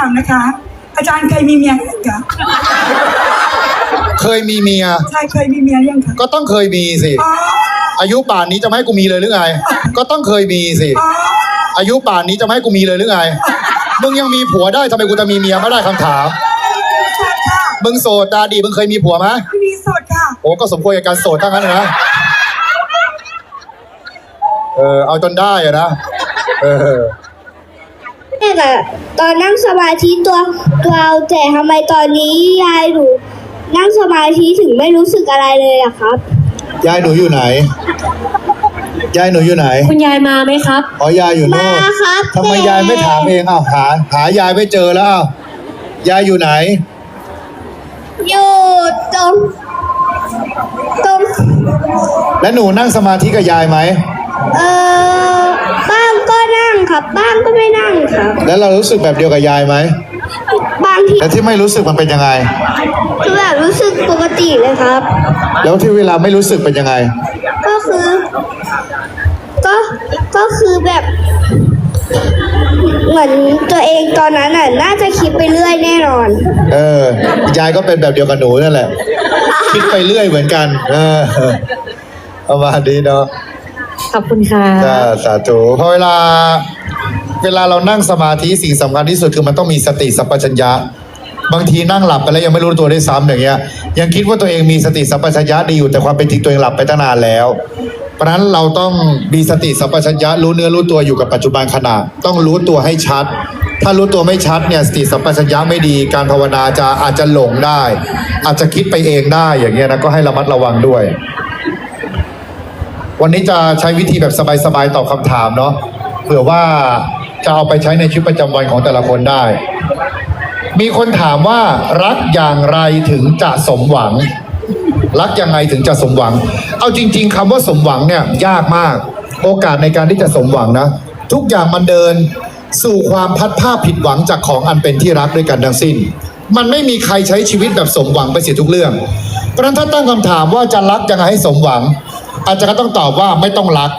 ามนะคะ อาจารย์เคยมีเมียหรือยังคะเคยมีเมีย ใช่เคยมีเมียหรือยังคะก็ต้องเคยมีสิ อ๋ออายุป่านนี้จะไม่ให้กูมีเลยหรือไง ก็ต้องเคยมีสิ อ๋ออายุป่านนี้จะไม่ให้กูมีเลยหรือไง มึงยังมีผัวได้ทำไมกูจะมีเมียไม่ได้คำถาม โสดค่ะมึงโสดตาดีมึงเคยมีผัวไหมไม่มีโสดค่ะ โอ้ก็สมควรกับการโสดทั้งนั้นนะ เออเอาจนได้อะนะ เออ เนี่ยแต่ตอนนั่งสมาธิตัวตัวเอาแต่ทำไมตอนนี้ยายหนูนั่งสมาธิถึงไม่รู้สึกอะไรเลยอะครับ ยายหนูอยู่ไหน ยายหนูอยู่ไหน คุณยายมาไหมครับ อ๋อยายอยู่โน่มานครับทำไมยายไม่ถามเองอ้าวหา หายายไม่เจอแล้วอ้าวยายอยู่ไหน อยู่ตรงตรงและหนูนั่งสมาธิกับยายไหมเออบ้างก็นั่ง ครับ บ้างก็ไม่นั่งครับ แล้วเรารู้สึกแบบเดียวกับยายไหมบางทีและที่ไม่รู้สึกมันเป็นยังไง คือแบบรู้สึกปกติเลยครับ แล้วที่เวลาไม่รู้สึกเป็นยังไง ก็คือ ก็ก็คือแบบ เหมือนตัวเองตอนนั้นน่ะน่าจะคิดไปเรื่อยแน่นอน เออ ยายก็เป็นแบบเดียวกับหนูนั่นแหละ คิดไปเรื่อยเหมือนกัน เออประมาณนี้เนาะขอบคุณค่ะ จ้าสาธุเพราะเวลา เวลาเรานั่งสมาธิสิ่งสำคัญที่สุดคือมันต้องมีสติสัมปชัญญะ บางทีนั่งหลับไปแล้วยังไม่รู้ตัวได้วยซ้ำอย่างเงี้ย ยังคิดว่าตัวเองมีสติสัมปชัญญะดีอยู่แต่ความเป็นจริงตัวเองหลับไปตั้งนานแล้ว เพราะฉะนั้นเราต้องมีสติสัมปชัญญะรู้เนื้อรู้ตัวอยู่กับปัจจุบันขณะต้องรู้ตัวให้ชัด ถ้ารู้ตัวไม่ชัดเนี่ยสติสัมปชัญญะไม่ดี การภาวนาจะอาจจะหลงได้ อาจจะคิดไปเองได้อย่างเงี้ยนะก็ให้ระมัดระวังด้วยวันนี้จะใช้วิธีแบบสบายๆตอบคำถามเนาะเผื่อว่า จะเอาไปใช้ในชีวิตประจำวันของแต่ละคนได้ มีคนถามว่ารักอย่างไรถึงจะสมหวัง รักยังไงถึงจะสมหวัง เอาจริง ๆคำว่าสมหวังเนี่ยยากมาก โอกาสในการที่จะสมหวังนะ ทุกอย่างมันเดินสู่ความพัดภาพผิดหวังจากของอันเป็นที่รักด้วยกันทั้งสิ้น มันไม่มีใครใช้ชีวิตแบบสมหวังไปเสียทุกเรื่อง เพราะฉะนั้นถ้าตั้งคำถามว่าจะรักยังไงให้สมหวัง อาจารย์ก็ต้องตอบว่าไม่ต้องรัก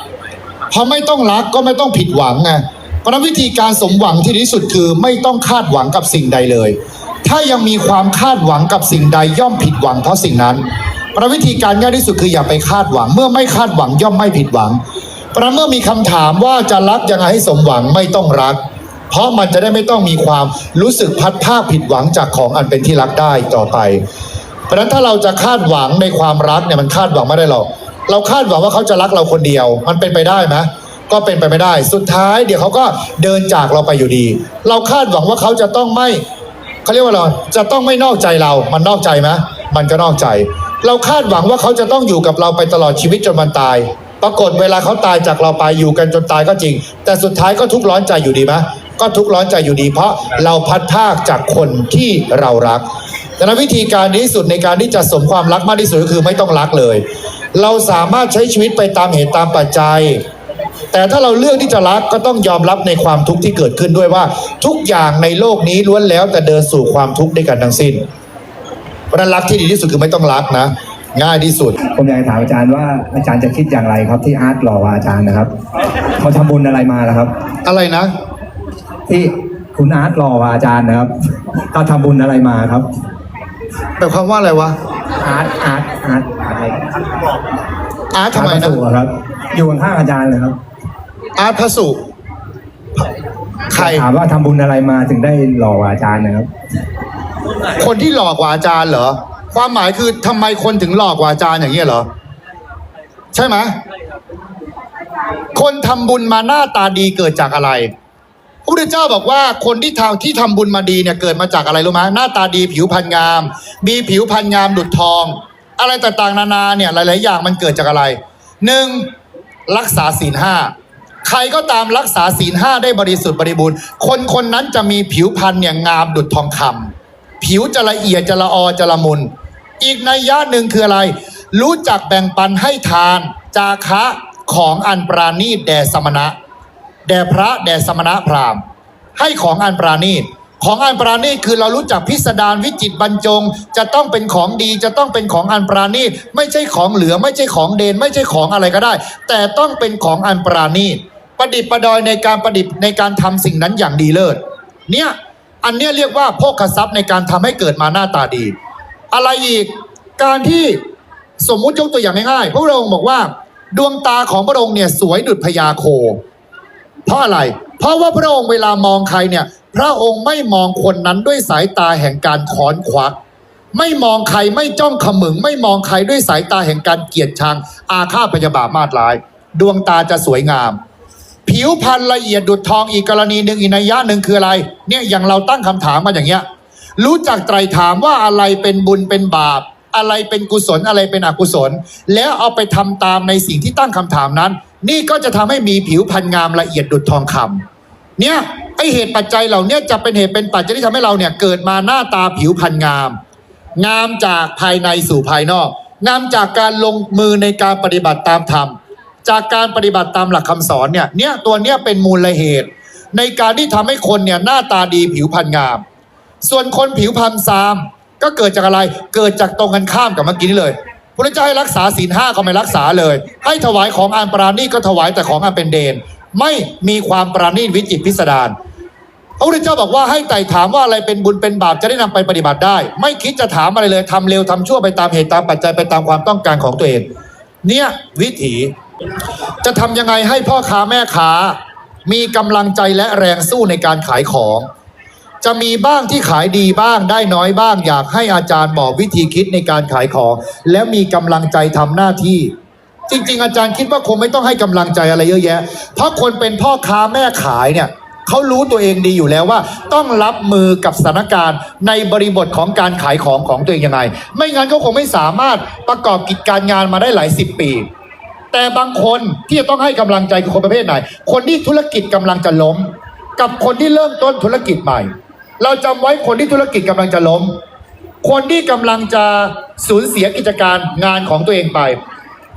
เพราะไม่ต้องรักก็ไม่ต้องผิดหวังไง เพราะนั้นวิธีการสมหวังที่ดีที่สุดคือไม่ต้องคาดหวังกับสิ่งใดเลย ถ้ายังมีความคาดหวังกับสิ่งใดย่อมผิดหวังเพราะสิ่งนั้นเพราะวิธีการง่ายที่สุดคืออย่าไปคาดหวัง เมื่อไม่คาดหวังย่อมไม่ผิดหวัง เพราะเมื่อมีคำถามว่าจะรักยังไงให้สมหวังไม่ต้องรัก เพราะมันจะได้ไม่ต้องมีความรู้สึกพัดภาคผิดหวังจากของอันเป็นที่รักได้ต่อไป เพราะฉะนั้นถ้าเราจะคาดหวังในความรักเนี่ยมันคาดหวังไม่ได้หรอกเราคาดหวังว่าเขาจะรักเราคนเดียว มันเป็นไปได้ไหม ก็เป็นไปไม่ได้ สุดท้ายเดี๋ยวเขาก็เดินจากเราไปอยู่ดี เราคาดหวังว่าเขาจะต้องไม่เขาเรียกว่าอะไรจะต้องไม่นอกใจเรา มันนอกใจไหมมันก็นอกใจ เราคาดหวังว่าเขาจะต้องอยู่กับเราไปตลอดชีวิตจนมันตาย ปรากฏเวลาเขาตายจากเราไปอยู่กันจนตายก็จริง แต่สุดท้ายก็ทุกข์ร้อนใจอยู่ดีไหมก็ทุกข์ร้อนใจอยู่ดี เพราะเราพัดภาคจากคนที่เรารักดังนั้นวิธีการที่สุดในการที่จะสมความรักมากที่สุดก็คือไม่ต้องรักเลย เราสามารถใช้ชีวิตไปตามเหตุตามปัจจัย แต่ถ้าเราเลือกที่จะรักก็ต้องยอมรับในความทุกข์ที่เกิดขึ้นด้วยว่า ทุกอย่างในโลกนี้ล้วนแล้วแต่เดินสู่ความทุกข์ด้วยกันทั้งสิ้นเพราะฉะนั้นรักที่ดีที่สุดคือไม่ต้องรักนะ ง่ายที่สุด ผมอยากจะถามอาจารย์ว่าอาจารย์จะคิดอย่างไรครับที่อาร์ตหล่อว่าอาจารย์นะครับเขาทำบุญอะไรมาล่ะครับ อะไรนะ ที่คุณอาร์ตหล่อว่าอาจารย์นะครับเขาทำบุญอะไรมาครับ แบบความว่าอะไรวะ อาร์ตอาร์ตอาร์ตอะไรอาร์ตทำไมอาร์ตพนะระสุครับ อยู่ข้างๆอาจารย์เลยครับ อาร์ตพระสุใครถามว่าทำบุญอะไรมาถึงได้หล่อกว่าอาจารย์นะครับ คนที่หลอกกว่าอาจารย์เหรอ ความหมายคือทำไมคนถึงหลอกกว่าอาจารย์อย่างเงี้ยเหรอ ใช่ไหมคนทำบุญมาหน้าตาดีเกิดจากอะไรพระพุทธเจ้าบอกว่าคนที่ทำที่ทำบุญมาดีเนี่ยเกิดมาจากอะไรรู้ไหมหน้าตาดีผิวพรรณงาม มีผิวพรรณงามดุจทอง อะไรต่างๆนานาเนี่ยหลาย ๆ อย่างมันเกิดจากอะไรหนึ่งรักษาศีลห้า ใครก็ตามรักษาศีลห้าได้บริสุทธิ์บริบูรณ์ คนคนนั้นจะมีผิวพรรณเนี่ยงามดุจทองคำผิวจะละเอียดจะละออจะละมุน อีกในยยะหนึ่งคืออะไร รู้จักแบ่งปันให้ทาน จาคะของอันปราณีตแด่สมณะ แด่พระแด่สมณะพราหมณ์ ให้ของอันปราณีต ของอันปราณีตคือเรารู้จักพิสดารวิจิตบรรจง จะต้องเป็นของดีจะต้องเป็นของอันปราณีตไม่ใช่ของเหลือไม่ใช่ของเดน ไม่ใช่ของอะไรก็ได้ แต่ต้องเป็นของอันปราณีตประดิษฐ์ประดอยในการประดิษฐ์ในการทำสิ่งนั้นอย่างดีเลิศเนี่ยอันเนี้ยเรียกว่าโภคทรัพย์ในการทำให้เกิดมาหน้าตาดี อะไรอีกการที่สมมุติยกตัวอย่างง่ายๆพระองค์บอกว่า ดวงตาของพระองค์เนี่ยสวยดุจพญาโค เพราะอะไร เพราะว่าพระองค์เวลามองใครเนี่ย พระองค์ไม่มองคนนั้นด้วยสายตาแห่งการค้อนควัก ไม่มองใครไม่จ้องขมึง ไม่มองใครด้วยสายตาแห่งการเกลียดชัง อาฆาตพยาบาทมาดร้าย ดวงตาจะสวยงาม ผิวพรรณละเอียดดุดทองอีกกรณีหนึ่งอีกนัยยะหนึ่งคืออะไร เนี่ยอย่างเราตั้งคำถามมาอย่างเงี้ย รู้จักไตรถามว่าอะไรเป็นบุญเป็นบาป อะไรเป็นกุศลอะไรเป็นอกุศล แล้วเอาไปทำตามในสิ่งที่ตั้งคำถามนั้น นี่ก็จะทำให้มีผิวพรรณงามละเอียดดุดทองคำเนี่ย อเหตุปัจจัยเหล่านี้จะเป็นเหตุเป็นปัจจัยที่ทำให้เราเนี่ยเกิดมาหน้าตาผิวพรรณงาม งามจากภายในสู่ภายนอก งามจากการลงมือในการปฏิบัติตามธรรม จากการปฏิบัติตามหลักคำสอนเนี่ยเนี่ยตัวเนี้ยเป็นมูลเหตุ ในการที่ทำให้คนเนี่ยหน้าตาดีผิวพรรณงาม ส่วนคนผิวพรรณซาม ก็เกิดจากอะไรเกิดจากตรงกันข้ามกับเมื่อกี้นี้เลยพระเจ้าให้รักษาศีลห้าก็ไม่รักษาเลย ให้ถวายของอันปราณีก็ถวายแต่ของอันเป็นเดน ไม่มีความปราณีตวิจิตพิสดาร พระพุทธเจ้าบอกว่าให้ไต่ถามว่าอะไรเป็นบุญเป็นบาปจะได้นำไปปฏิบัติได้ ไม่คิดจะถามอะไรเลยทำเร็วทำชั่วไปตามเหตุตามปัจจัยไปตามความต้องการของตัวเอง เนี่ยวิถีจะทำยังไงให้พ่อค้าแม่ค้า มีกำลังใจและแรงสู้ในการขายของ จะมีบ้างที่ขายดีบ้างได้น้อยบ้าง อยากให้อาจารย์บอกวิธีคิดในการขายของ แล้วมีกำลังใจทำหน้าที่ จริง ๆ อาจารย์คิดว่าคงไม่ต้องให้กำลังใจอะไรเยอะแยะ เพราะคนเป็นพ่อค้าแม่ขายเนี่ย เขารู้ตัวเองดีอยู่แล้วว่า ต้องรับมือกับสถานการณ์ในบริบทของการขายของของตัวเองยังไง ไม่งั้นเขาคงไม่สามารถประกอบกิจการงานมาได้หลายสิบปี แต่บางคนที่จะต้องให้กำลังใจคือคนประเภทไหน คนที่ธุรกิจกำลังจะล้ม กับคนที่เริ่มต้นธุรกิจใหม่ เราจำไว้คนที่ธุรกิจกำลังจะล้ม คนที่กำลังจะสูญเสียกิจการงานของตัวเองไป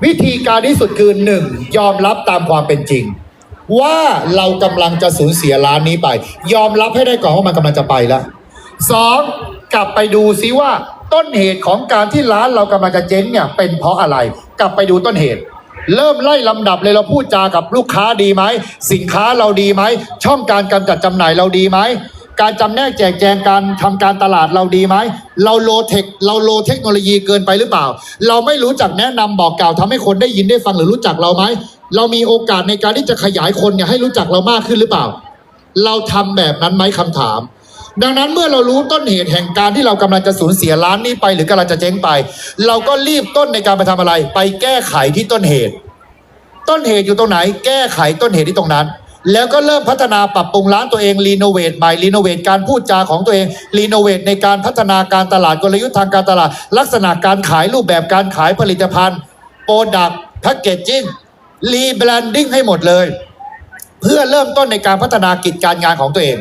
วิธีการที่สุดคือหนึ่งยอมรับตามความเป็นจริง ว่าเรากำลังจะสูญเสียร้านนี้ไป ยอมรับให้ได้ก่อนว่ามันกำลังจะไปแล้วสองกลับไปดูซิว่าต้นเหตุของการที่ร้านเรากำลังจะเจ๊งเนี่ยเป็นเพราะอะไร กลับไปดูต้นเหตุ เริ่มไล่ลำดับเลยเราพูดจากับลูกค้าดีไหม สินค้าเราดีไหม ช่องการกำจัดจำหน่ายเราดีไหม การจำแนกแจกแจงการทำการตลาดเราดีไหม เราโลเทคเราโลเทคโนโลยีเกินไปหรือเปล่า เราไม่รู้จักแนะนำบอกกล่าวทำให้คนได้ยินได้ฟังหรือรู้จักเราไหม เรามีโอกาสในการที่จะขยายคนเนี่ยให้รู้จักเรามากขึ้นหรือเปล่า เราทำแบบนั้นไหมคำถาม ดังนั้นเมื่อเรารู้ต้นเหตุแห่งการที่เรากำลังจะสูญเสียร้านนี้ไป หรือกำลังจะเจ๊งไป เราก็รีบต้นในการไปทำอะไร ไปแก้ไขที่ต้นเหตุ ต้นเหตุอยู่ตรงไหน แก้ไขต้นเหตุที่ตรงนั้น แล้วก็เริ่มพัฒนาปรับปรุงร้านตัวเองรีโนเวทใหม่รีโนเวทการพูดจาของตัวเองรีโนเวทในการพัฒนาการตลาดกลยุทธ์ทางการตลาด ลักษณะการขายรูปแบบการขายผลิตภัณฑ์โปรดักต์แพคเกจจิ้ง รีแบรนดิ้งให้หมดเลย เพื่อเริ่มต้นในการพัฒนากิจการงานของตัวเอง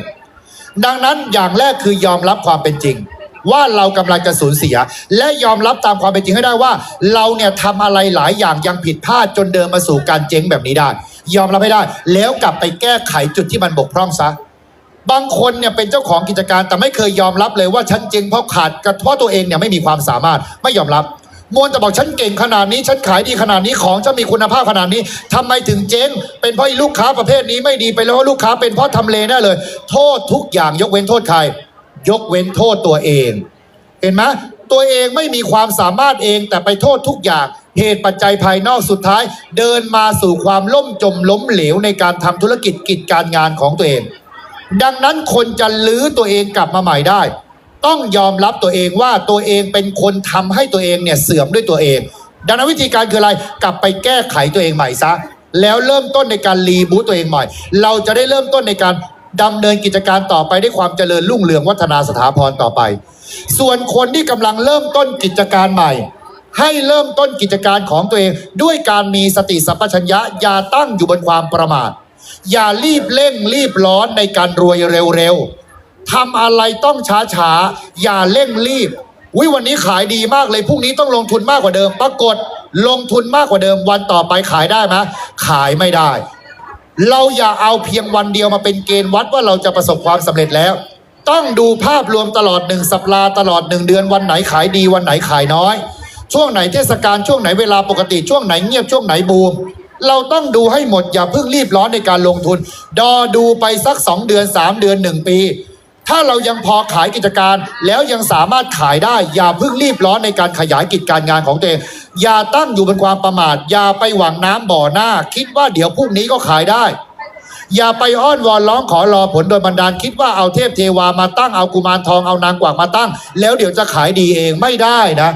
ดังนั้นอย่างแรกคือยอมรับความเป็นจริง ว่าเรากำลังจะสูญเสีย และยอมรับตามความเป็นจริงให้ได้ว่า เราเนี่ยทำอะไรหลายอย่างยังผิดพลาดจนเดินมาสู่การเจ๊งแบบนี้ได้ ยอมรับให้ได้ แล้วกลับไปแก้ไขจุดที่มันบกพร่องซะบางคนเนี่ยเป็นเจ้าของกิจการแต่ไม่เคยยอมรับเลยว่าฉันเจ๊งเพราะขาดเพราะตัวเองเนี่ยไม่มีความสามารถไม่ยอมรับ มวลแต่บอกฉันเก่งขนาดนี้ ฉันขายดีขนาดนี้ของฉันมีคุณภาพขนาดนี้ทำไมถึงเจ๊ง เป็นเพราะลูกค้าประเภทนี้ไม่ดีไปแล้วว่าลูกค้าเป็นเพราะทำเลแน่เลย โทษทุกอย่างยกเว้นโทษใคร ยกเว้นโทษตัวเอง เห็นไหมตัวเองไม่มีความสามารถเองแต่ไปโทษทุกอย่างเหตุปัจจัยภายนอกสุดท้าย เดินมาสู่ความล่มจมล้มเหลวในการทำธุรกิจกิจการงานของตัวเอง ดังนั้นคนจะลื้อตัวเองกลับมาใหม่ได้ ต้องยอมรับตัวเองว่าตัวเองเป็นคนทำให้ตัวเองเนี่ยเสื่อมด้วยตัวเอง ดังนั้นวิธีการคืออะไรกลับไปแก้ไขตัวเองใหม่ซะแล้วเริ่มต้นในการรีบูตตัวเองใหม่ เราจะได้เริ่มต้นในการดำเนินกิจการต่อไปด้วยความเจริญรุ่งเรืองวัฒนาสถาพรต่อไป ส่วนคนที่กำลังเริ่มต้นกิจการใหม่ ให้เริ่มต้นกิจการของตัวเอง ด้วยการมีสติสัมปชัญญะอย่าตั้งอยู่บนความประมาท อย่ารีบเร่งรีบร้อนในการรวยเร็วๆ ทำอะไรต้องช้าๆอย่าเร่งรีบวิวันนี้ขายดีมากเลยพรุ่งนี้ต้องลงทุนมากกว่าเดิม ปรากฏลงทุนมากกว่าเดิม วันต่อไปขายได้ไหมขายไม่ได้ เราอย่าเอาเพียงวันเดียวมาเป็นเกณฑ์วัดว่าเราจะประสบความสำเร็จแล้ว ต้องดูภาพรวมตลอดหนึ่งสัปดาห์ตลอดหนึ่งเดือนวันไหนขายดีวันไหนขายน้อย ช่วงไหนเทศกาลช่วงไหนเวลาปกติช่วงไหนเงียบช่วงไหนบูมเราต้องดูให้หมดอย่าเพิ่งรีบร้อนในการลงทุน ดอดูไปสักสองเดือนสามเดือนหนึ่งปี ถ้าเรายังพอขายกิจการแล้วยังสามารถขายได้ อย่าเพิ่งรีบร้อนในการขยายกิจการงานของตัวเองอย่าตั้งอยู่บนความประมาท อย่าไปหวังน้ำบ่อหน้า คิดว่าเดี๋ยวพรุ่งนี้ก็ขายได้ อย่าไปอ้อนวอนร้องขอรอผลโดยบันดาล คิดว่าเอาเทพเทวามาตั้งเอากุมารทองเอานางกวักมาตั้ง แล้วเดี๋ยวจะขายดีเองไม่ได้นะ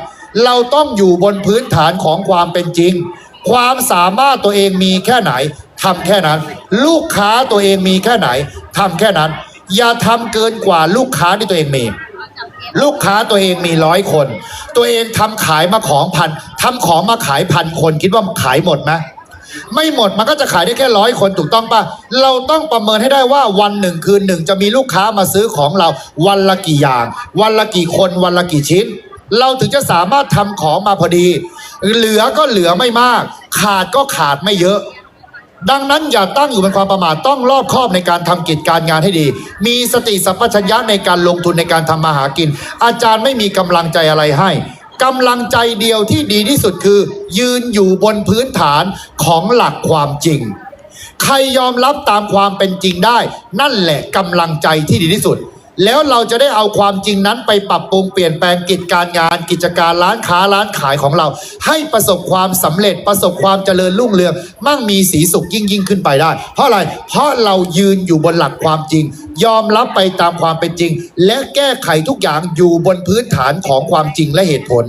เราต้องอยู่บนพื้นฐานของความเป็นจริง ความสามารถตัวเองมีแค่ไหนทำแค่นั้น ลูกค้าตัวเองมีแค่ไหนทำแค่นั้น อย่าทำเกินกว่าลูกค้าที่ตัวเองมี ลูกค้าตัวเองมีร้อยคน ตัวเองทำขายมาของพันทำของมาขายพันคนคิดว่าขายหมดไหมไม่หมดมันก็จะขายได้แค่ร้อยคนถูกต้องปะเราต้องประเมินให้ได้ว่าวันหนึ่งคืนหนึ่งจะมีลูกค้ามาซื้อของเรา วันละกี่อย่าง วันละกี่คนวันละกี่ชิ้น เราถึงจะสามารถทำของมาพอดี เหลือก็เหลือไม่มาก ขาดก็ขาดไม่เยอะ ดังนั้นอย่าตั้งอยู่บนความประมาทต้องรอบคอบในการทำกิจการงานให้ดี มีสติสัมปชัญญะในการลงทุนในการทำมาหากิน อาจารย์ไม่มีกำลังใจอะไรให้กำลังใจเดียวที่ดีที่สุดคือ ยืนอยู่บนพื้นฐานของหลักความจริง ใครยอมรับตามความเป็นจริงได้ นั่นแหละกำลังใจที่ดีที่สุด แล้วเราจะได้เอาความจริงนั้นไปปรับปรุงเปลี่ยนแปลงกิจการงาน กิจการร้านค้าร้านขายของเรา ให้ประสบความสำเร็จประสบความเจริญรุ่งเรือง มั่งมีสีสุขยิ่งยิ่งขึ้นไปได้ เพราะอะไร เพราะเรายืนอยู่บนหลักความจริง ยอมรับไปตามความเป็นจริง และแก้ไขทุกอย่างอยู่บนพื้นฐานของความจริงและเหตุผล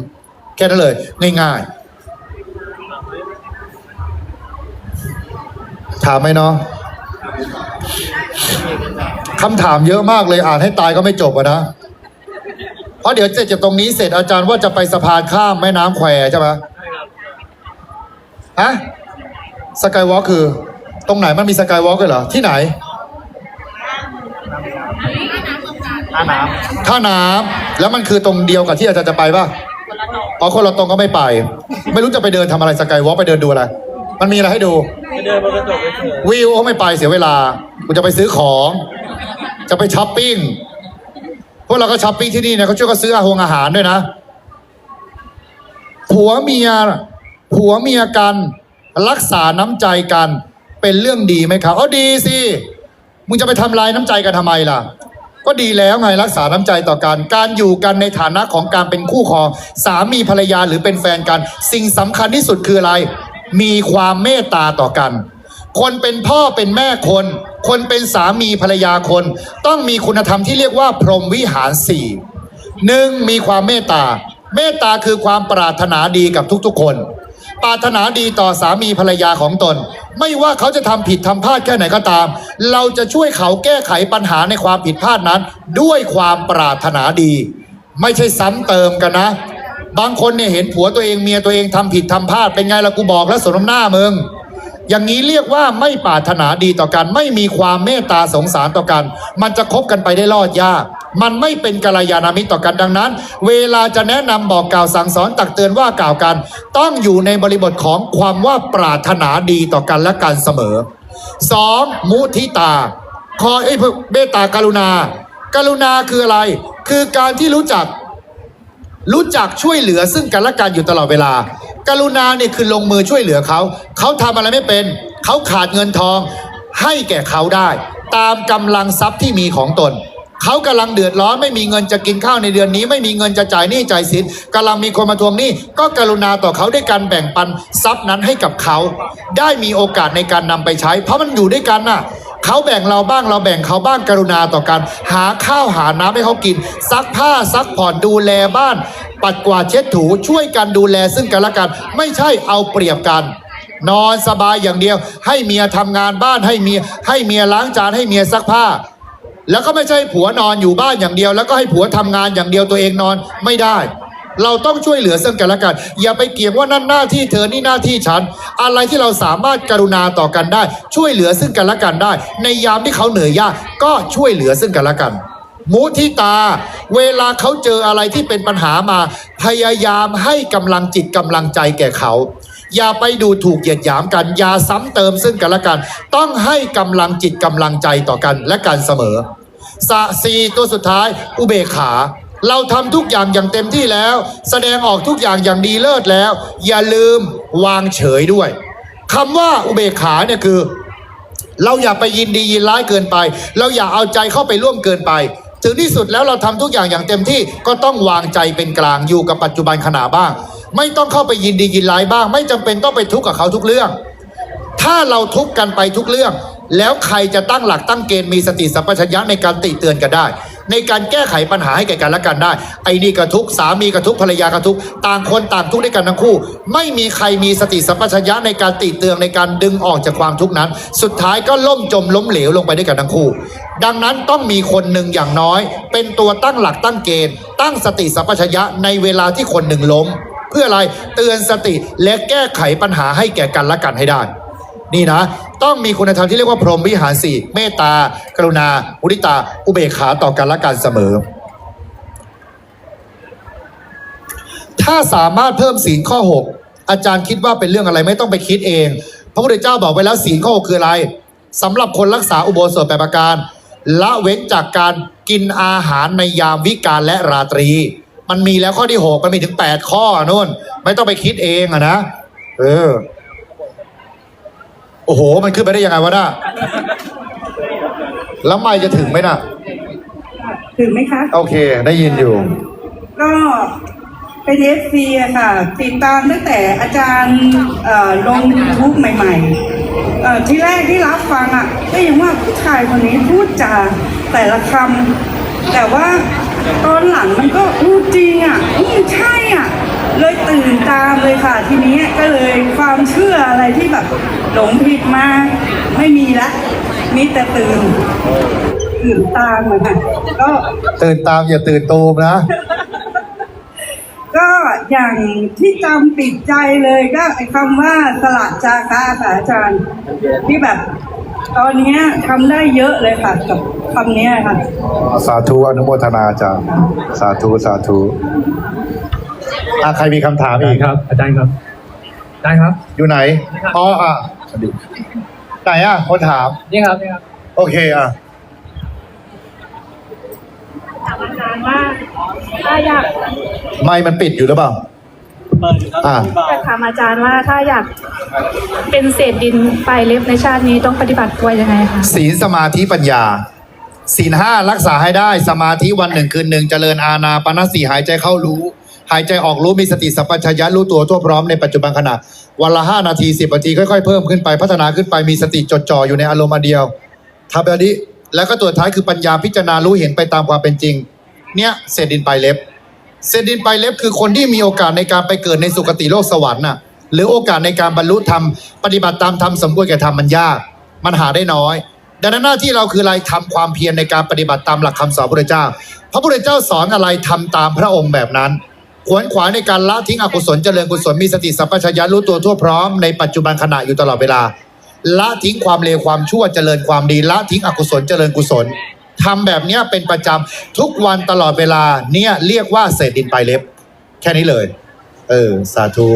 แค่นั้นเลย ง่ายๆ ถามไหมเนาะ คำถามเยอะมากเลยอ่านให้ตายก็ไม่จบอะนะ เพราะเดี๋ยวเสร็จจากตรงนี้เสร็จอาจารย์ว่าจะไปสะพานข้ามแม่น้ำแควใช่ไหมฮะสกายวอล์คือ ตรงไหนมันมีสกายวอล์กเหรอ ที่ไหน ท่าน้ำท่าน้ำแล้วมันคือตรงเดียวกับที่อาจารย์จะไปป่ะอ๋อคนละตรงก็ไม่ไป ไม่รู้จะไปเดินทำอะไรสกายวอล์กไปเดินดูอะไร มันมีอะไรให้ดูวิวเขาไม่ไปเสียเวลากูจะไปซื้อของ จะไปช้อปปิ้งพวกเราก็ช้อปปิ้งที่นี่นะเขาช่วยกันซื้ออาหงอาหารด้วยนะผัวเมียผัวเมียกัน รักษาน้ำใจกัน เป็นเรื่องดีไหมครับอ๋อดีสิมึงจะไปทำลายน้ำใจกันทำไมล่ะ ก็ดีแล้วไงรักษาน้ำใจต่อกัน การอยู่กันในฐานะของการเป็นคู่ครองสามีภรรยาหรือเป็นแฟนกัน สิ่งสำคัญที่สุดคืออะไร มีความเมตตาต่อกัน คนเป็นพ่อเป็นแม่คน คนเป็นสามีภรรยาคน ต้องมีคุณธรรมที่เรียกว่าพรหมวิหารสี่หนึ่งมีความเมตตา เมตตาคือความปรารถนาดีกับทุกๆคน ปรารถนาดีต่อสามีภรรยาของตน ไม่ว่าเขาจะทำผิดทำพลาดแค่ไหนก็ตาม เราจะช่วยเขาแก้ไขปัญหาในความผิดพลาดนั้น ด้วยความปรารถนาดี ไม่ใช่ซ้ำเติมกันนะ บางคนเนี่ยเห็นผัวตัวเองเมียตัวเองทำผิดทำพลาดเป็นไงล่ะกูบอกแล้วสนมหน้ามึง อย่างนี้เรียกว่าไม่ปรารถนาดีต่อกัน ไม่มีความเมตตาสงสารต่อกัน มันจะคบกันไปได้รอดยาก มันไม่เป็นกัลยาณมิตรต่อกันดังนั้น เวลาจะแนะนำบอกกล่าวสั่งสอนตักเตือนว่ากล่าวกัน ต้องอยู่ในบริบทของความว่าปรารถนาดีต่อกันและกันเสมอสองมุทิตา คอยเอ้ยเมตตากรุณา กรุณาคืออะไร คือการที่รู้จัก รู้จักช่วยเหลือซึ่งกันและกันอยู่ตลอดเวลา กรุณาเนี่ยคือลงมือช่วยเหลือเขา เขาทำอะไรไม่เป็น เขาขาดเงินทอง ให้แก่เขาได้ ตามกำลังทรัพย์ที่มีของตน เขากำลังเดือดร้อนไม่มีเงินจะกินข้าวในเดือนนี้ ไม่มีเงินจะจ่ายหนี้จ่ายสินกำลังมีคนมาทวงหนี้ก็กรุณาต่อเขาด้วยการแบ่งปันทรัพย์นั้นให้กับเขา ได้มีโอกาสในการนำไปใช้ เพราะมันอยู่ด้วยกันน่ะ เขาแบ่งเราบ้างเราแบ่งเขาบ้างกรุณาต่อกันหาข้าวหาน้ำให้เขากิน ซักผ้าซักผ่อนดูแลบ้าน ปัดกวาดเช็ดถูช่วยกันดูแลซึ่งกันและกัน ไม่ใช่เอาเปรียบกัน นอนสบายอย่างเดียว ให้เมียทำงานบ้านให้เมียให้เมียล้างจานให้เมียซักผ้า แล้วก็ไม่ใช่ผัวนอนอยู่บ้านอย่างเดียว แล้วก็ให้ผัวทำงานอย่างเดียวตัวเองนอนไม่ได้ เราต้องช่วยเหลือซึ่งกันและกัน อย่าไปเกี่ยงว่านั่นหน้าที่เธอนี่หน้าที่ฉัน อะไรที่เราสามารถกรุณาต่อกันได้ ช่วยเหลือซึ่งกันและกันได้ ในยามที่เขาเหนื่อยยากก็ช่วยเหลือซึ่งกันและกันมุทิตา เวลาเขาเจออะไรที่เป็นปัญหามา พยายามให้กำลังจิตกำลังใจแก่เขา อย่าไปดูถูกเหยียดหยามกัน อย่าซ้ำเติมซึ่งกันและกัน ต้องให้กำลังจิตกำลังใจต่อกันและกันเสมอสะสีตัวสุดท้าย อุเบกขา เราทำทุกอย่างอย่างเต็มที่แล้ว แสดงออกทุกอย่างอย่างดีเลิศแล้ว อย่าลืมวางเฉยด้วยคำว่าอุเบกขาเนี่ยคือ เราอย่าไปยินดียินร้ายเกินไป เราอย่าเอาใจเข้าไปร่วมเกินไป ถึงที่สุดแล้วเราทำทุกอย่างอย่างเต็มที่ก็ต้องวางใจเป็นกลางอยู่กับปัจจุบันขณะบ้าง ไม่ต้องเข้าไปยินดียินร้ายบ้าง ไม่จำเป็นต้องไปทุกข์กับเขาทุกเรื่อง ถ้าเราทุกข์กันไปทุกเรื่อง แล้วใครจะตั้งหลักตั้งเกณฑ์มีสติสัมปชัญญะในการติเตือนกันได้ ในการแก้ไขปัญหาให้แก่กันและกันได้ ไอ้นี่กระทุกสามีกระทุกภรรยากระทุกต่างคนต่างทุกข์ด้วยกันทั้งคู่ ไม่มีใครมีสติสัมปชัญญะในการติเตือนในการดึงออกจากความทุกข์นั้น สุดท้ายก็ล่มจมล้มเหลวลงไปด้วยกันทั้งคู่ ดังนั้นต้องมีคนหนึ่งอย่างน้อย เป็นตัวตั้งหลักตั้งเกณฑ์ ตั้งสติสัมปชัญญะในเวลาที่คนหนึ่งล้ม เพื่ออะไรเตือนสติและแก้ไขปัญหาให้แก่กันและกันให้ได้ นี่นะ ต้องมีคุณธรรมที่เรียกว่าพรหมวิหารสี่เมตตา กรุณา มุทิตา อุเบกขาต่อกันและกันเสมอ ถ้าสามารถเพิ่มศีลข้อ 6 อาจารย์คิดว่าเป็นเรื่องอะไรไม่ต้องไปคิดเอง พระพุทธเจ้าบอกไว้แล้วศีลข้อ 6 คืออะไรสำหรับคนรักษาอุโบสถแปดประการ ละเว้นจากการกินอาหารในยามวิกาลและราตรี มันมีแล้วข้อที่ 6 มันมีถึง 8 ข้อนู่น ไม่ต้องไปคิดเองอะนะ เออ โอ้โห มันขึ้นไปได้ยังไงวะน่ะแล้วไม่จะถึงไหมน่ะ ถึงไหมคะ โอเค ได้ยินอยู่ ก็เป็นเอฟซีอะค่ะ ติดตามตั้งแต่อาจารย์เอ่อลงยูทูบใหม่ๆเอ่อที่แรกที่รับฟังอะก็ยังว่าผู้ชายคนนี้พูดจาแต่ละคำแต่ว่าตอนหลังมันก็พูดจริงอะอืมใช่อะ เลยตื่นตามเลยค่ะ ทีนี้ก็เลยความเชื่ออะไรที่แบบหลงผิดมาไม่มีละมีแต่ตื่นตื่นตามอะค่ะก็ตื่นตามอย่าตื่นตูมนะ ก็อย่างที่จำติดใจเลยก็ไอ้คำว่าสละจาคะค่ะอาจารย์ที่แบบ ตอนเนี้ยทำได้เยอะเลยค่ะกับคำเนี้ยค่ะ สาธุอนุโมทนาจ้าสาธุสาธุ อะใครมีคำถามอาจารอีย์กครับ อาจารย์ครับอาจารย์ครับ อยู่ไหนอ๋ออะไหนอะคนถาม นี่ครับนี่ครับ โอเคอะอาจารย์ว่าถ้าอยากไม่มันปิดอยู่หรือเปล่าอะอยากถามอาจารย์ว่าถ้าอยากเป็นเศษดินปลายเล็บในชาตินี้ต้องปฏิบัติตัวยังไงคะศีลสมาธิปัญญาศีลห้ารักษาให้ได้สมาธิวันหนึ่งคืนหนึ่งเจริญอาณาปณสีหายใจเข้ารู้ หายใจออกรู้มีสติสัพพัญญะรู้ตัวทั่วพร้อมในปัจจุบันขณะ วันละห้านาทีสิบนาทีค่อยๆเพิ่มขึ้นไปพัฒนาขึ้นไปมีสติจดจ่ออยู่ในอารมณ์อันเดียวทำแบบนี้แล้วก็ตัวท้ายคือปัญญาพิจารณารู้เห็นไปตามความเป็นจริง เนี่ยเศษดินปลายเล็บเศษดินปลายเล็บคือคนที่มีโอกาสในการไปเกิดในสุคติโลกสวรรค์น่ะหรือโอกาสในการบรรลุธรรม ปฏิบัติตามธรรมสมควรแก่ธรรมมันยาก มันหาได้น้อย ดังนั้นหน้าที่เราคืออะไรทำความเพียรในการปฏิบัติตามหลักคำสอนพระพุทธเจ้า พระพุทธเจ้าสอนอะไรทำตามพระองค์แบบนั้น ขวนขวายในการละทิ้งอกุศลเจริญกุศลมีสติสัมปชัญญะรู้ตัวทั่วพร้อมในปัจจุบันขณะอยู่ตลอดเวลา ละทิ้งความเลวความชั่วเจริญความดี ละทิ้งอกุศลเจริญกุศลทำแบบเนี้ยเป็นประจำทุกวันตลอดเวลาเนี่ยเรียกว่าเศษดินปลายเล็บ แค่นี้เลย เออ สาธุ